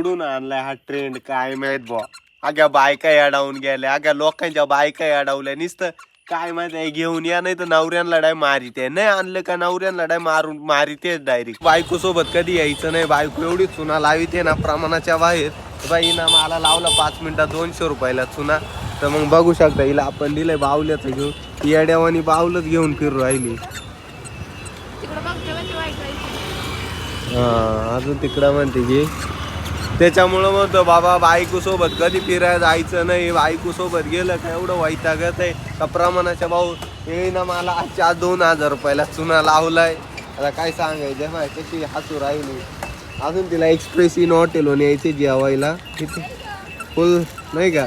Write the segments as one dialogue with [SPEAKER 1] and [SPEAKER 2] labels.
[SPEAKER 1] कुठून आणलाय हा ट्रेंड काय माहीत बा अग्या बायका याडावून गेल्या. अग्या लोकांच्या बायका याडावल्या नुसतं काय माहीत आहे घेऊन या नाही तर नवऱ्यान लढाई मारिते नाही आणलं का नवऱ्यान लढाई मारून मारिते डायरेक्ट बायको सोबत कधी यायचं नाही. बायको एवढी चुना लाविते ना प्रमाणाच्या बाहेर. बाई ना मला लावला पाच मिनिटात दोनशे रुपयाला चुना. तर मग बघू शकता हिला आपण दिलंय बावल्याचं घेऊन. येड्यावानी बावलंच घेऊन फिरू राहिली. हा अजून तिकडं म्हणते की त्याच्यामुळं मग बाबा बायकूसोबत कधी फिरायला जायचं नाही बायकूसोबत गेलं का एवढं वैतागत आहे. का प्रमाणाच्या भाऊ हे ना मला आजच्या दोन हजार रुपयाला चुना लावलाय. आता काय सांगायचं माय कशी हसू राहिली. अजून तिला एक्सप्रेस इन हॉटेलवर यायचे जेवायला. किती फुल नाही का?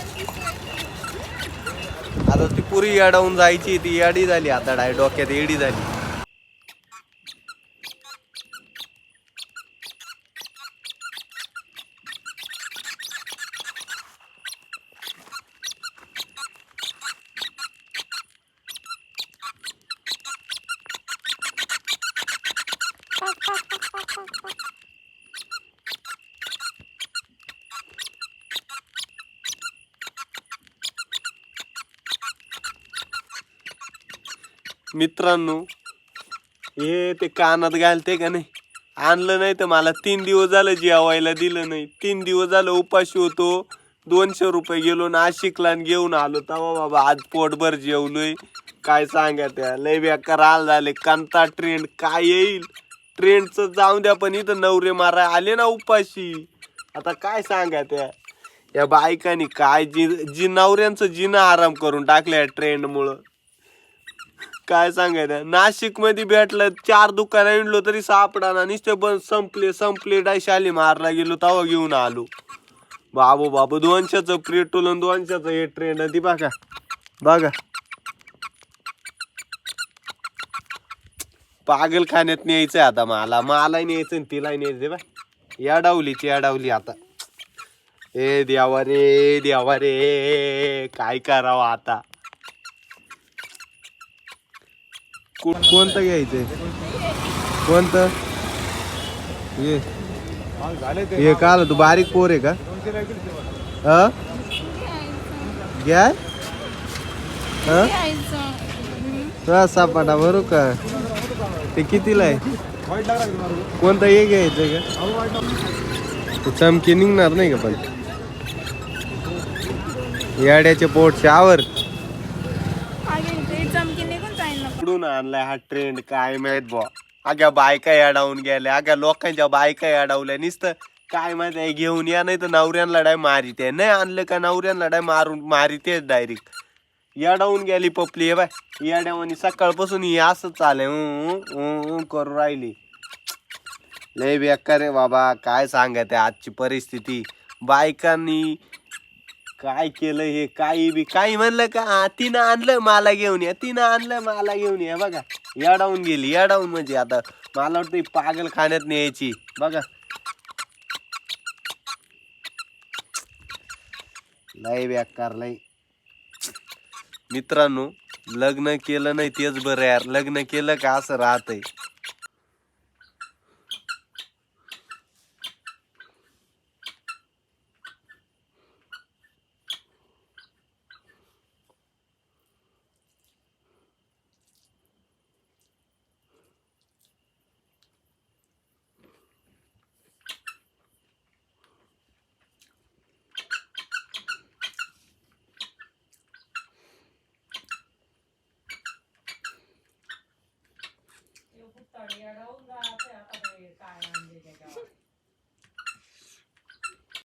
[SPEAKER 1] आता ती पुरी अडवून जायची ती याडी झाली आता डाय डोक्यात एडी झाली. मित्रांनो हे ते कानात घालते का नाही? आणलं नाही तर मला तीन दिवस झालं जेवायला दिलं नाही. तीन दिवस झालं उपाशी होतो दोनशे रुपये गेलो नाशिकला आणि घेऊन आलो. तवा बाबा आज पोटभर जेवलोय. काय सांगा त्या? लय बेकार आल झाले. कांता ट्रेंड काय येईल? ट्रेंडचं जाऊन द्या पण इथं नवरे मारा आले ना उपाशी. आता काय सांगा त्या? या बायकांनी काय जी जी नवऱ्यांचं जिना आराम करून टाकल्या ट्रेंडमुळं काय सांगायचं? नाशिकमध्ये भेटलं चार दुकान आणलो तरी सापडाना. नुसते बंद संपले संपले. डाय शाली मारला गेलो तवा घेऊन आलो. बाबू बाबू दोनशेच पेट्रोल आणि दोनशेच हे ट्रेन ती बघा. बघा. पागल खाण्यात न्यायचंय आता मला. मलाही न्यायचं आणि तिलाही न्यायचंय बा. या डावलीची या डावली आता. ए देवा रे देवा रे काय करावं आता को- कोणतं घ्यायचंय? कोणतं? ये. हे का आलं तू बारीक पोर आहे का? अ? घ्या अ? तुला सापाटा भरू का? ते कितीला आहे? कोणतं हे घ्यायचंय का? ते चमकी निघणार नाही का पण? याड्याचे
[SPEAKER 2] पोटचे आवर
[SPEAKER 1] कुठून आणलाय हा ट्रेंड काय माहीत बुवा. अग्या बायका अडावून गेल्या. अग्या लोकांच्या बायका याडावल्या नुसतं काय माहीत आहे घेऊन या नाही तर नवऱ्यान लढाई मारिते नाही आणलं का नवऱ्यान डाय मारून मारिते डायरेक्ट येडावून गेली पपली हे बाय. येड्यावानी सकाळपासून ही असं चाले करू राहिली. लय बेकार रे बाबा. काय सांगत आहे आजची परिस्थिती? बायकांनी काय केलं हे काही बी काही म्हणलं का? तिनं आणलं मला घेऊन या तिनं आणलं मला घेऊन या बघा. याडावून गेली याडावून म्हणजे आता मला वाटतं पागल खाण्यात न्यायची बघा. लय बेकार लय. मित्रांनो लग्न केलं नाही तेच बरं यार लग्न केलं का असं राहतंय. తడియడం కాకపోతే అక్కడ కాయడం